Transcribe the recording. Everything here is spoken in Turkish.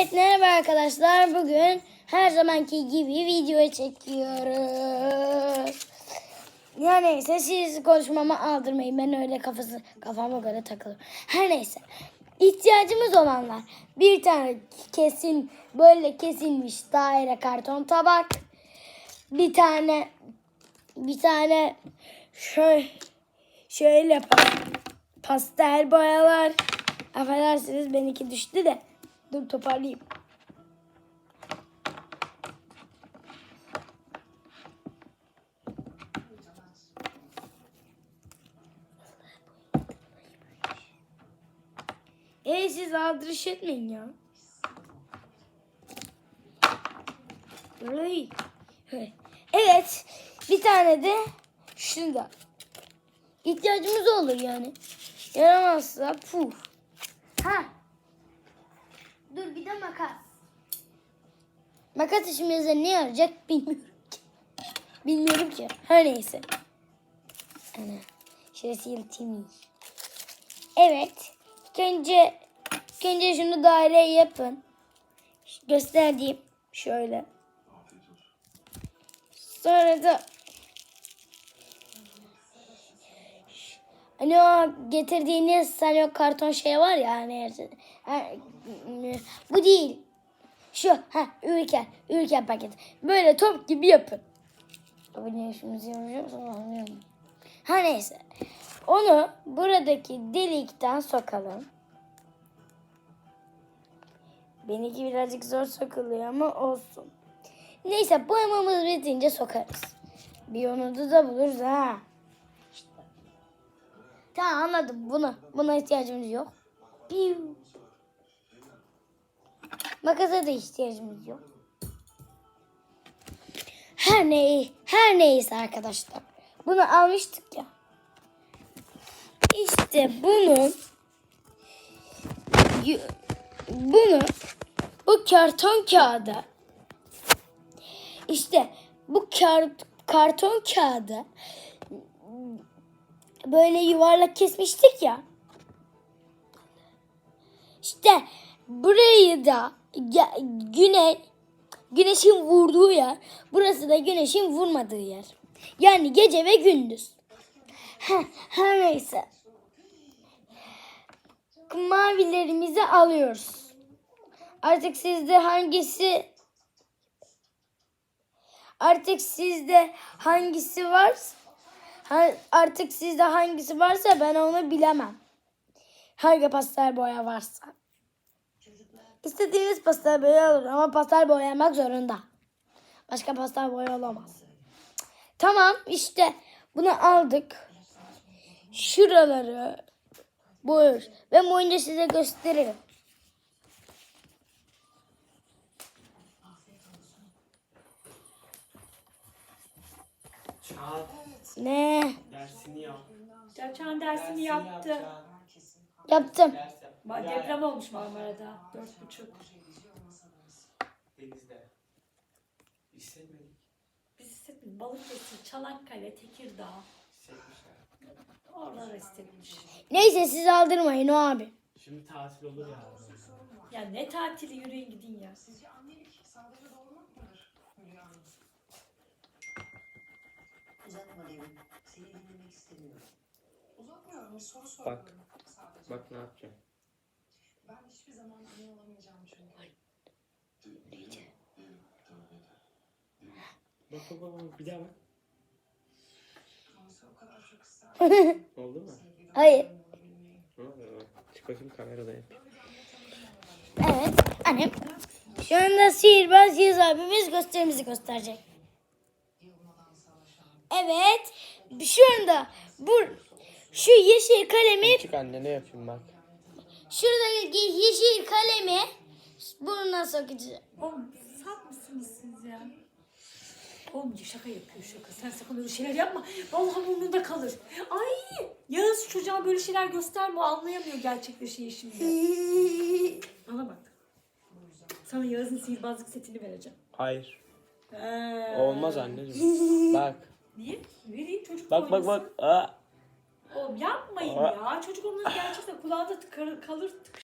Evet merhaba arkadaşlar. Bugün her zamanki gibi video çekiyoruz. Ya neyse siz konuşmama aldırmayın. Ben öyle kafası kafama göre takılıyorum. Her neyse. İhtiyacımız olanlar bir tane kesin böyle kesilmiş daire karton tabak. Bir tane bir tane şöyle şöyle pa- pastel boyalar. Affedersiniz benimki düştü de. Dur toparlayayım. E siz aldırış etmeyin ya. Evet. Bir tane de şunda. İhtiyacımız olur yani. Yaramazsa puf. Ha. Dur bir de makas. Makas işimize ne yarayacak bilmiyorum ki. Bilmiyorum ki. Her neyse. Ana. Şurası yırtayım. Evet. İlk önce, ilk önce şunu daire yapın. Göstereyim. Şöyle. Sonra da Hani o getirdiğiniz hani o karton şey var ya hani ha, bu değil. Şu ha ülke ülke paket. Böyle top gibi yapın. Anlamıyorum. Ha neyse. Onu buradaki delikten sokalım. Benimki birazcık zor sokuluyor ama olsun. Neyse boyamamız bitince sokarız. Bir yolunu da buluruz ha. Tamam anladım bunu. Buna ihtiyacımız yok. Piu. Makasa da ihtiyacımız yok. Her ne her neyse arkadaşlar. Bunu almıştık ya. İşte bunun y- bunu bu karton kağıda işte bu kar, karton kağıda böyle yuvarlak kesmiştik ya. İşte burayı da güney güneşin vurduğu yer. Burası da güneşin vurmadığı yer. Yani gece ve gündüz. Her neyse. Mavilerimizi alıyoruz. Artık sizde hangisi artık sizde hangisi var? Artık sizde hangisi varsa ben onu bilemem. Hangi pastel boya varsa. İstediğiniz pastel boya olur ama pastel boyamak zorunda. Başka pastel boya olamaz. Tamam işte bunu aldık. Şuraları boyuyoruz. Ben boyunca size gösteririm. Çağat Ne? dersini yap. Çağçağın dersini yaptı. Yaptım. Ders yap. Bak Yani deprem olmuş Marmara'da. Dört buçuk. Denizde. Hissetmedik. Biz hissetmedik. Balıkesir, Çanakkale, Tekirdağ. Hissetmişler. Oralar hissetmiş. Neyse siz aldırmayın o abi. Şimdi tatil olur ya. Ya ne tatili yürüyün gidin ya. Uzatma devrim. Seni dinlemek istemiyorum. Uzatmıyorum. Bir soru Bak. soruyorum. Sadece. Bak ne yapacağım. Ben hiçbir zaman anne olamayacağım çünkü. Bak bak bak bak. bir daha bak. Oldu mu? Hayır. Çık bakayım kamerada yap. Evet. Annem. Şu anda sihirbaz Yıldız abimiz gösterimizi gösterecek. Evet. Şu anda bu şu yeşil kalemi Çık anne ne yapayım bak. şuradaki yeşil kalemi burnuna sokacağım. Oğlum saf mısınız siz ya? Oğlum şaka yapıyor şaka. Sen sakın öyle şeyler yapma. Vallahi burnunda kalır. Ay! Yağız çocuğa böyle şeyler gösterme. O anlayamıyor gerçekleşiyi şimdi. Bana bak. Sana Yağız'ın sihirbazlık setini vereceğim. Hayır. Ee, Olmaz anneciğim. bak. Niye? Vereyim çocuk Bak bak oynasın. bak. Aa. Oğlum yapmayın Aa. ya. Çocuk onun gerçekten kulağında tıkar- kalır tık